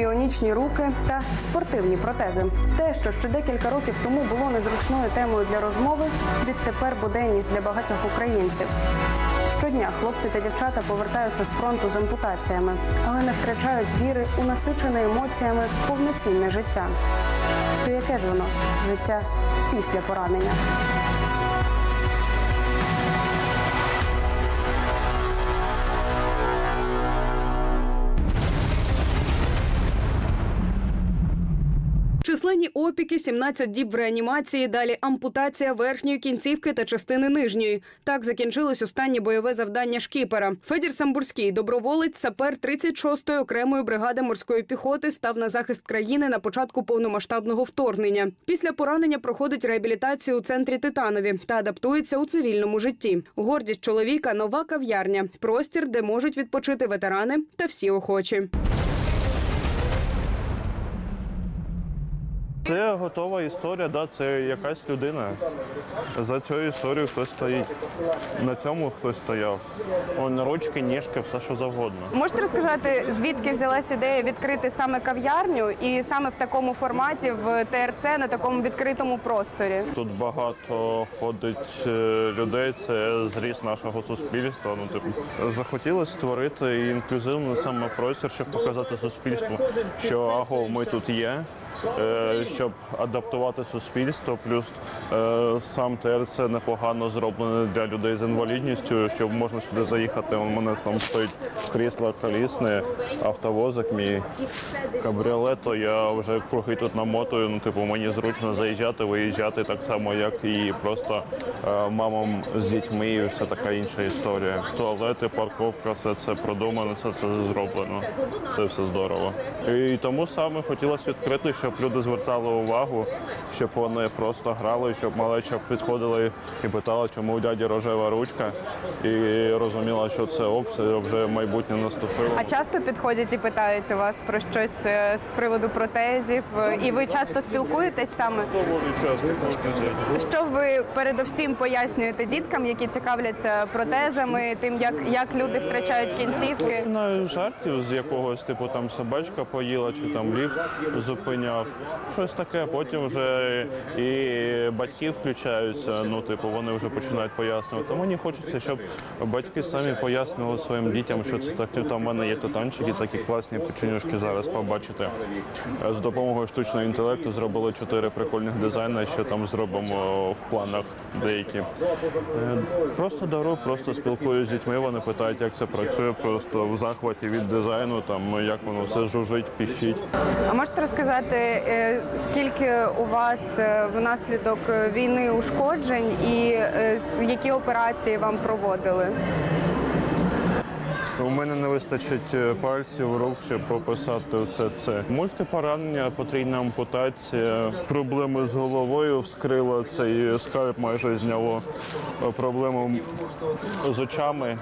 Біонічні руки та спортивні протези. Те, що ще декілька років тому було незручною темою для розмови, відтепер буденність для багатьох українців. Щодня хлопці та дівчата повертаються з фронту з ампутаціями, але не втрачають віри у насичене емоціями повноцінне життя. То яке ж воно життя після поранення? Численні опіки, 17 діб в реанімації, далі ампутація верхньої кінцівки та частини нижньої. Так закінчилось останнє бойове завдання шкіпера. Федір Самбурський, доброволець, сапер 36-ї окремої бригади морської піхоти, став на захист країни на початку повномасштабного вторгнення. Після поранення проходить реабілітацію у центрі Титанові та адаптується у цивільному житті. Гордість чоловіка нова кав'ярня, простір, де можуть відпочити ветерани та всі охочі. Це готова історія, да, це якась людина. За цією історією хтось стоїть. На цьому хтось стояв. Он ручки, ніжки, все що завгодно. Можете розказати, звідки взялась ідея відкрити саме кав'ярню і саме в такому форматі в ТРЦ на такому відкритому просторі? Тут багато ходить е, людей, це зріст нашого суспільства. Ну, типу, захотілося створити інклюзивний саме простір, щоб показати суспільству, що аго, ми тут є. Е, Щоб адаптувати суспільство, плюс е, сам ТРЦ непогано зроблений для людей з інвалідністю, щоб можна сюди заїхати. У мене там стоїть крісло колісне, автовозик мій кабріолет, то я вже круги тут намотую. Ну, типу, мені зручно заїжджати, виїжджати так само, як і просто е, мамам з дітьми, і все така інша історія. Туалети, парковка, все це продумано, все це зроблено. Це все здорово. І тому саме хотілося відкрити, щоб люди звертали увагу, щоб вони просто грали, щоб малеча підходили і питала, чому у дяді рожева ручка, і розуміла, що це це вже майбутнє наступило. А часто підходять і питають у вас про щось е, з приводу протезів, і ви часто спілкуєтесь саме. Доволі часто. Що ви передовсім пояснюєте діткам, які цікавляться протезами, тим як, як люди втрачають кінцівки? Починаю жартів з якогось, типу там собачка поїла чи там ліфт зупиняв. Щось таке. Потім вже і батьки включаються. Ну, типу, вони вже починають пояснювати. Мені хочеться, щоб батьки самі пояснювали своїм дітям, що це таке. Там в мене є титанчики, такі класні печенюшки зараз побачите. З допомогою штучного інтелекту зробили чотири прикольних дизайни, що там зробимо в планах деякі. Е, Просто дару, просто спілкуюся з дітьми. Вони питають, як це працює. Просто в захваті від дизайну, там як воно все жужить, піщить. А можете розказати, е, скільки у вас е, внаслідок е, війни ушкоджень і е, які операції вам проводили? У мене не вистачить е, пальців, рук, щоб пописати все це. Мультипоранення, потрійна ампутація, проблеми з головою вскрило цей скальп майже зняло. Е, Проблему з очами,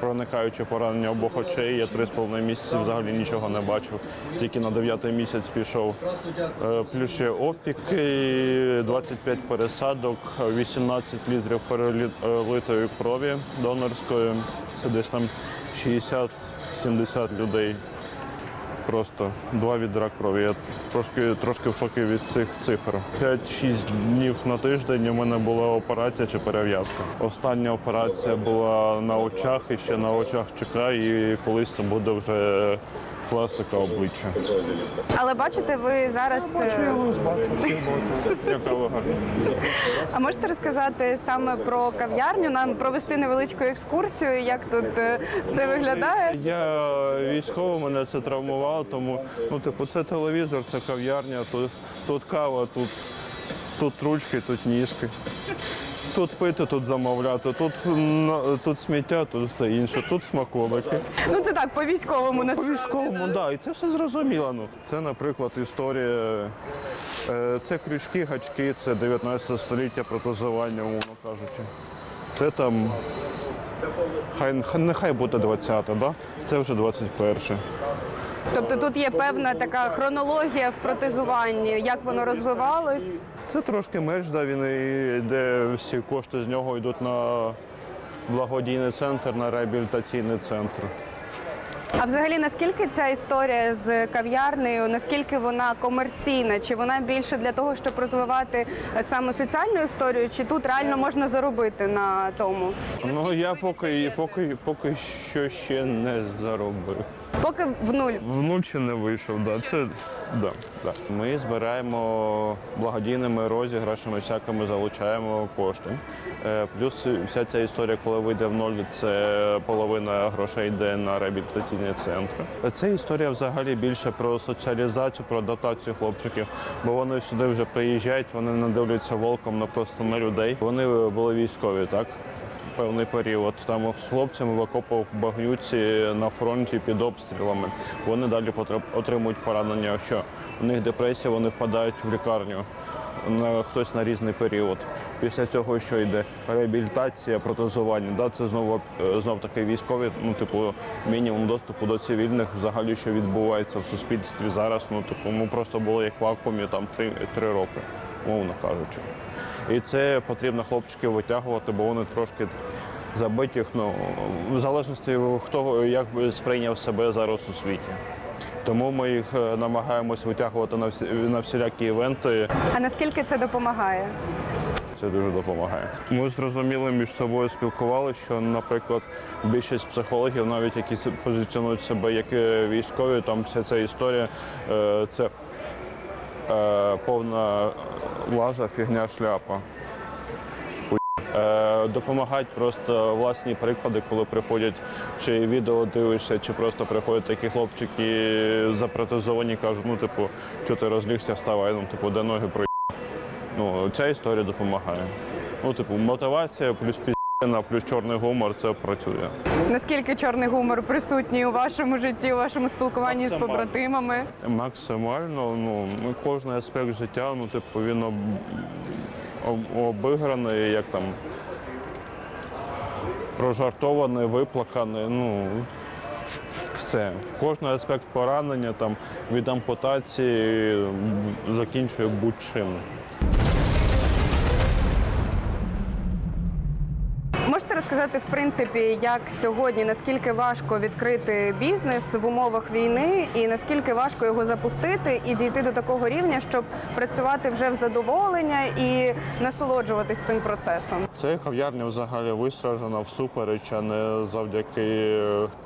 проникаюче поранення обох очей. Я три з половиною місяці взагалі нічого не бачив. Тільки на дев'ятий місяць пішов. Е, Плюс ще опіки, 25 пересадок, 18 літрів перелитої крові донорської. Це десь там 60-70 людей. Просто два відра крові. Я трошки, трошки в шокі від цих цифр. 5-6 днів на тиждень у мене була операція чи перев'язка. Остання операція була на очах і ще на очах чекаю, і колись це буде вже пластика обличчя. Але бачите, ви зараз. е, Яка ви гарна. А можете розказати саме про кав'ярню, нам провести невеличку екскурсію, як тут е, все виглядає? Я військовий, мене це травмувало, тому ну, типу, це телевізор, це кав'ярня, тут, тут кава, тут, тут ручки, тут ніжки. Тут пити, тут замовляти, тут, тут сміття, тут все інше, тут смаколики. Ну це так, по військовому нас. По військовому, так, да, і це все зрозуміло. Ну, це, наприклад, історія. е, Це крючки, гачки, це 19 століття протезування, умовно кажучи. Це там. Хай, хай- нехай буде 20, да? це вже 21. Тобто тут є певна така хронологія в протезуванні, як воно розвивалось. Це трошки менш, да, він і де всі кошти з нього йдуть на благодійний центр, на реабілітаційний центр. А взагалі, наскільки ця історія з кав'ярнею, наскільки вона комерційна? Чи вона більше для того, щоб розвивати саме соціальну історію, чи тут реально можна заробити на тому? Ну я поки, поки, поки що ще не заробив. Поки в нуль. Вночі не вийшов, да. Це да, да. Ми збираємо благодійними розіграшами, всякими залучаємо кошти. Е, Плюс вся ця історія, коли вийде в ноль, це половина грошей йде на реабілітаційні центри. Це історія взагалі більше про соціалізацію, про адаптацію хлопчиків, бо вони сюди вже приїжджають, вони не дивляться волком на просто на людей. Вони були військові, так певний період. Там з хлопцями в окопах в багнюці на фронті під обстрілами. Вони далі отримують поранення. Що у них депресія, вони впадають в лікарню. На хтось на різний період. Після цього що йде реабілітація, протезування. Да, це знову е, знов таки військові. Ну, типу, мінімум доступу до цивільних. Взагалі, що відбувається в суспільстві зараз. Ну, типу, ми просто були як в вакуумі там три, три роки, мовно кажучи. І це потрібно хлопчиків витягувати, бо вони трошки забиті, ну, в залежності хто як би сприйняв себе зараз у світі. Тому ми їх е, намагаємось витягувати на всі на всілякі івенти. А наскільки це допомагає? Це дуже допомагає. Ми зрозуміли між собою спілкувалися, що, наприклад, більшість психологів, навіть які позиціонують себе як е, військові, там вся ця історія е, це повна лажа, фігня, шляпа. Е, допомагають просто власні приклади, коли приходять, чи відео дивишся, чи просто приходять такі хлопчики запротезовані, кажуть, ну, типу, що ти розлігся, вставай, ну, типу, де ноги про. Ну, ця історія допомагає. Ну, типу, мотивація плюс піздена, плюс чорний гумор це працює. Наскільки чорний гумор присутній у вашому житті, у вашому спілкуванні з побратимами? Максимально, ну, ну, кожен аспект життя, ну, типу, він об, об, обіграний, як там прожартований, виплаканий, ну. Все. Кожен аспект поранення там, від ампутації закінчує будь-чим. Розказати, в принципі, як сьогодні, наскільки важко відкрити бізнес в умовах війни, і наскільки важко його запустити і дійти до такого рівня, щоб працювати вже в задоволення і насолоджуватись цим процесом? Це кав'ярня взагалі вистражена всупереч, а не завдяки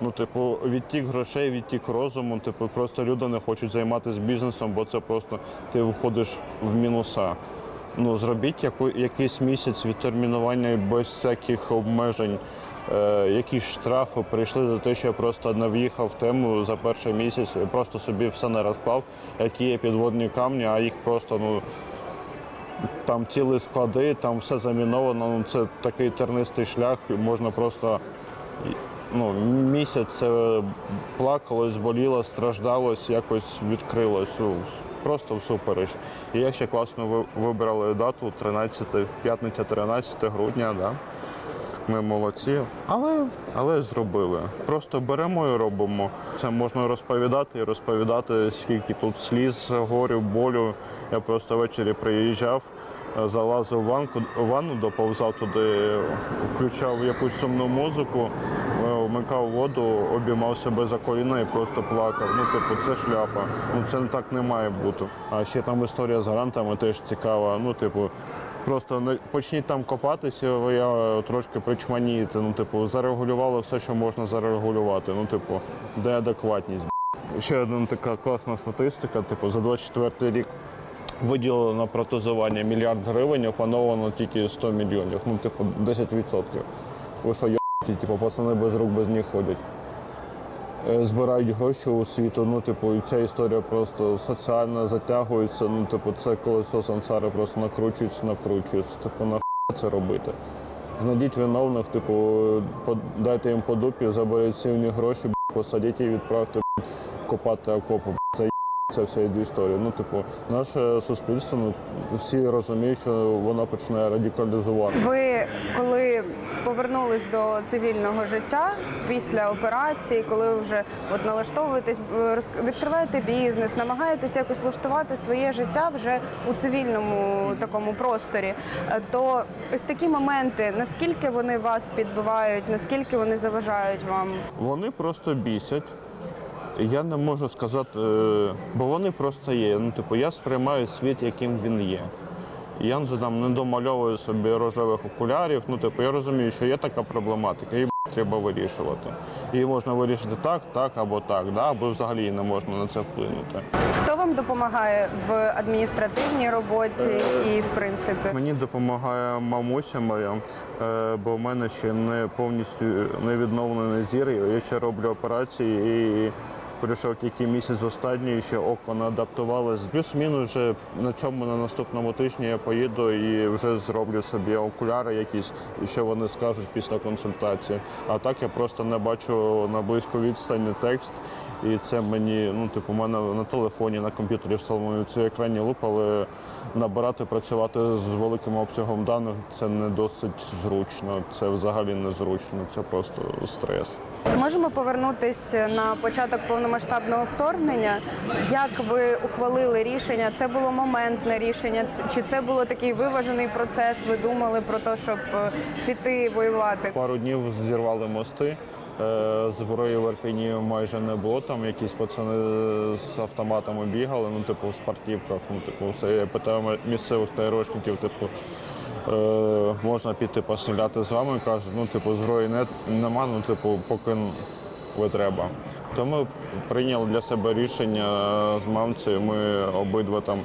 ну, типу, відтік грошей, відтік розуму. Типу, просто люди не хочуть займатися бізнесом, бо це просто ти входиш в мінуса. Ну, зробіть яку, якийсь місяць відтермінування без всяких обмежень. Е, якісь штрафи прийшли до того, що я просто не в'їхав в тему за перший місяць, просто собі все не розклав, які є підводні камні, а їх просто ну, там цілі склади, там все заміновано. Ну, це такий тернистий шлях, можна просто ну, місяць плакалось, боліло, страждалось, якось відкрилось. Просто всупереч. І я ще класно ви- вибрали дату 13, п'ятниця 13 грудня. Да? Ми молодці, але, але зробили. Просто беремо і робимо. Це можна розповідати і розповідати, скільки тут сліз, горю, болю. Я просто ввечері приїжджав, е, залазив в ванку, в ванну, доповзав туди, включав якусь сумну музику, е, вмикав воду, обіймав себе за коліна і просто плакав. Ну, типу, це шляпа. Ну це так не має бути. А ще там історія з грантами теж цікава. Ну, типу, Просто почніть там копатися, я трошки причманієте. Ну, типу, зарегулювали все, що можна зарегулювати. Ну, типу, де адекватність. Ще одна така класна статистика. Типу, за 24 рік виділено на протезування мільярд гривень, опановано тільки 100 мільйонів. Ну, типу, 10%. Ви що, типу, пацани без рук, без ніг ходять. Е, Збирають гроші у світу, ну, типу, і ця історія просто соціально затягується. Ну, типу, це колесо сансари просто накручується, накручується. Типу, на це робити. Знайдіть виновних, типу, дайте їм по дупі, заберіть сильні гроші, посадіть і відправте копати окопу. Це вся історія. Ну, типу, наше суспільство, ну, всі розуміють, що воно починає радикалізувати. Ви коли повернулись до цивільного життя після операції, коли ви вже от налаштовуєтесь, е, відкриваєте бізнес, намагаєтесь якось влаштувати своє життя вже у цивільному такому просторі, е, то ось такі моменти, наскільки вони вас підбивають, наскільки вони заважають вам? Вони просто бісять. Я не можу сказати, е, бо вони просто є. Ну, типу, я сприймаю світ, яким він є. Я ну, там не домальовую собі рожевих окулярів. Ну, типу, я розумію, що є така проблематика, її треба вирішувати. Її можна вирішити так, так або так, да? або взагалі не можна на це вплинути. Хто вам допомагає в адміністративній роботі і в принципі? Мені допомагає мамуся моя, е, бо в мене ще не повністю не відновлений зір. Я ще роблю операції і пройшов тільки місяць останній, ще око не адаптувалось. Плюс-мінус вже на чому на наступному тижні я поїду і вже зроблю собі окуляри якісь, і що вони скажуть після консультації. А так я просто не бачу на близьку відстані текст. І це мені, ну, типу, у мене на телефоні, на комп'ютері встановлюю цей екранні луп, але набирати, працювати з великим обсягом даних це не досить зручно. Це взагалі не зручно, це просто стрес. Можемо повернутися на початок повномасштабного вторгнення. Як ви ухвалили рішення? Це було моментне рішення, чи це було такий виважений процес? Ви думали про те, щоб е, піти воювати? Пару днів зірвали мости. е, Зброї в Ірпіні майже не було. Там якісь пацани з автоматами бігали, ну, типу, в спортівках. Ну, типу, все. Я питаю місцевих тайрошників, типу, можна піти постріляти з вами. Кажуть, ну, типу, зброї не, нема, ну, типу, поки ви треба. То ми прийняли для себе рішення з мамцею. Ми обидва там е,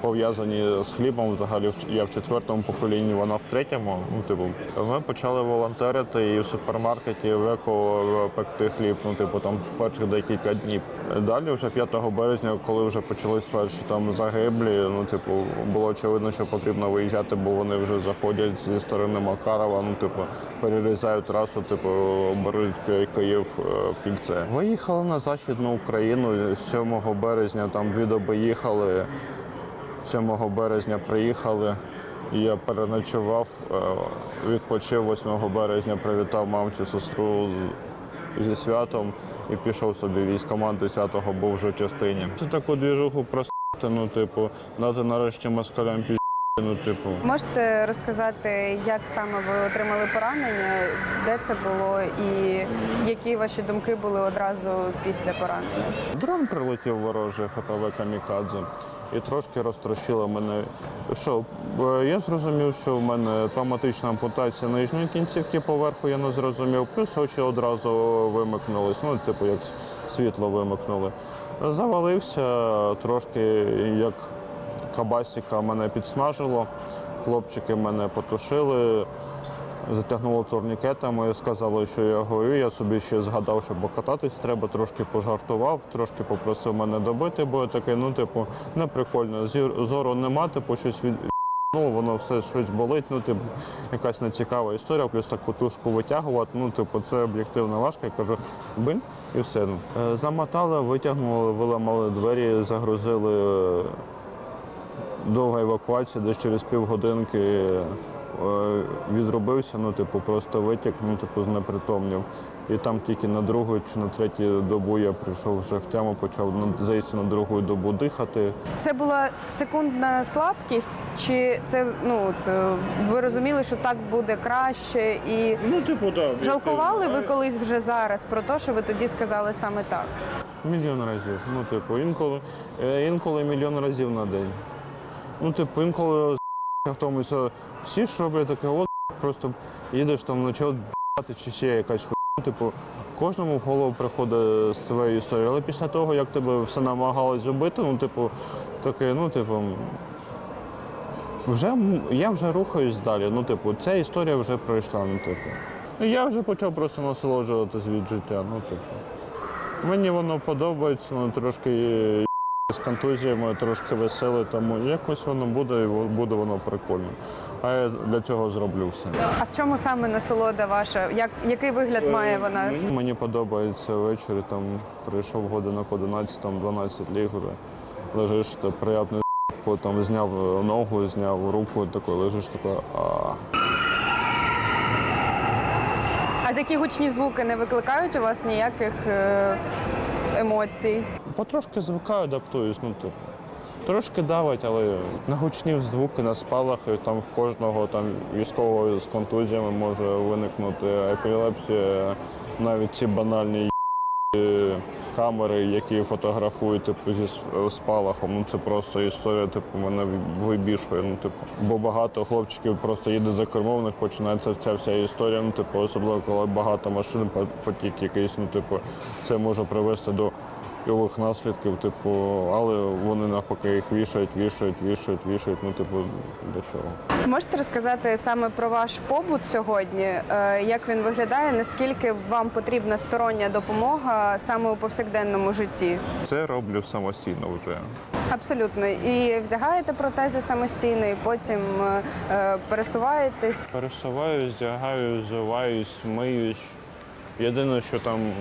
пов'язані з хлібом. Взагалі я в четвертому поколінні, вона в третьому. Ну, типу, ми почали волонтерити і в супермаркеті в еко пекти хліб. Ну, типу, там перших декілька днів. Далі, вже 5 березня, коли вже почались перші там загиблі, ну, типу, було очевидно, що потрібно виїжджати, бо вони вже заходять зі сторони Макарова. Ну, типу, перерізають трасу, типу, беруть Київ е, в кільце. Виїхали на західну Україну 7 березня. Там дві доби їхали. 7 березня приїхали. Я переночував, е, відпочив 8 березня, привітав мамцю сестру зі святом і пішов собі військоман 10-го був вже в частині. Це таку двіжуху просто, ну, типу, дати нарешті москалям пі***, ну, типу. Можете розказати, як саме ви отримали поранення, де це було, і які ваші думки були одразу після поранення? Дрон прилетів ворожий ФПВ Камікадзе і трошки розтрощило мене. Що е, я зрозумів, що в мене травматична ампутація нижньої кінцівки поверху, я не зрозумів. Плюс очі одразу вимикнулись, ну, типу, як світло вимикнули. Завалився трошки як кабасіка мене підсмажило, хлопчики мене потушили. Затягнуло турнікетами, сказали, що я горю. Я собі ще згадав, що покататись треба, трошки пожартував, трошки попросив мене добити, бо я такий, ну, типу, не. Зору нема, типу, щось від. Ну, воно все щось болить, ну, типу, якась нецікава історія, плюс таку тушку витягувати, ну, типу, це об'єктивно важко. Я кажу, бинь, і все. Ну. Е, Замотали, витягнули, виламали двері, загрузили довга евакуація, десь через півгодинки е, відробився, ну, типу, просто витік, ну, типу, знепритомнів. І там тільки на другу чи на третю добу я прийшов вже в тему, почав ну, здається, на другу добу дихати. Це була секундна слабкість, чи це ну от, е, ви розуміли, що так буде краще, і Ну, типу, так. жалкували ви колись вже зараз про те, що ви тоді сказали саме так? Мільйон разів. Ну, типу, інколи, е, інколи мільйон разів на день. Ну, типу, інколи в тому, що всі ж роблять таке, от просто їдеш там вночі от б***ти чи ще якась хуйня. Типу, кожному в голову приходить своя історія. Але після того, як тебе все намагалось зробити, ну, типу, таке, ну, типу. Вже я вже рухаюсь далі. Ну, типу, ця історія вже пройшла. Ну, типу. Я вже почав просто насолоджуватись від життя. Ну, типу. Мені воно подобається, ну трошки з контузіями, трошки веселе, тому якось воно буде і буде воно прикольно. А я для цього зроблю все. А в чому саме насолода ваша? Як який вигляд має вона? Мені, подобається ввечері, там прийшов годинок 11, там 12 ліг вже. Лежиш, то приємний коли там зняв е, ногу, зняв руку, такий лежиш, такий, а. А такі гучні звуки не викликають у вас ніяких е, емоцій? Потрошки звикаю, адаптуюсь, ну типу. Трошки давить, але на гучні звуки, на спалахи, там в кожного там військового з контузіями може виникнути епілепсія, навіть ці банальні камери, які фотографують типу зі с- спалахом. Ну це просто історія, типу, мене вибішує. Ну, типу, бо багато хлопчиків просто їде за кермо, в них починається ця вся історія. Ну, типу, особливо коли багато машин, по- потік якийсь, ну, типу, це може привести до йових наслідків, типу, але вони навпаки їх вішають, вішають, вішають, вішають. Ну, типу, для чого? Можете розказати саме про ваш побут сьогодні? Е, Як він виглядає? Наскільки вам потрібна стороння допомога саме у повсякденному житті? Це роблю самостійно вже. Абсолютно. І вдягаєте протези самостійно, і потім е, е, пересуваєтесь. Пересуваюсь, вдягаюсь, взуваюсь, миюсь. Єдине, що там е,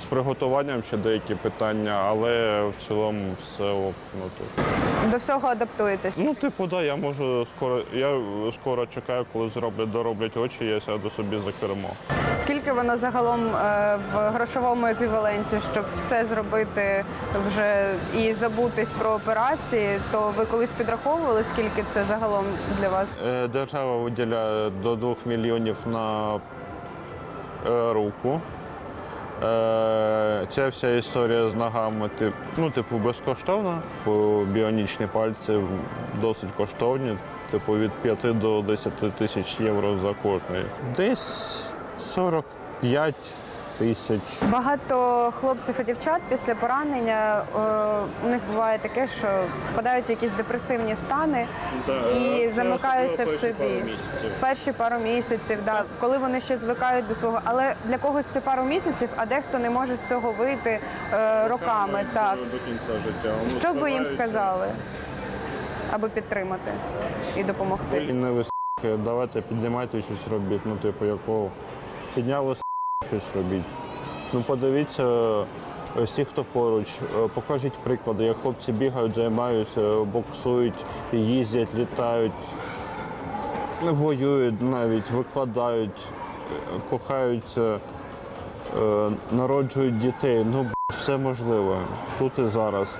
з приготуванням ще деякі питання, але в цілому все ок. Ну, типу. До всього адаптуєтесь. ну типу, да, я можу скоро. Я скоро чекаю, коли зроблять, дороблять очі, я сяду собі за кермо. Скільки воно загалом е, в грошовому еквіваленті, щоб все зробити вже і забутись про операції, то ви колись підраховували, скільки це загалом для вас? Е, Держава виділяє до 2 мільйонів на руку. Е, Ця вся історія з ногами, типу, ну, типу, безкоштовна. бо біонічні пальці досить коштовні, типу від 5 до 10 тисяч євро за кожний. Десь 45 тисяч. Багато хлопців і дівчат після поранення е, у них буває таке, що впадають в якісь депресивні стани і замикаються в собі. Перші пару місяців, да, коли вони ще звикають до свого, але для когось це пару місяців, а дехто не може з цього вийти е, роками. Так До кінця життя. що б ви їм сказали, аби підтримати і допомогти? І не високе, давайте піднімайте щось робіть. Ну, типу, якого підняли с**, щось робіть. Ну, подивіться, е, всі, хто поруч, е, покажіть приклади, як хлопці бігають, займаються, боксують, їздять, літають, воюють навіть, викладають, е, кохаються, е, народжують дітей. Ну, все можливо тут і зараз.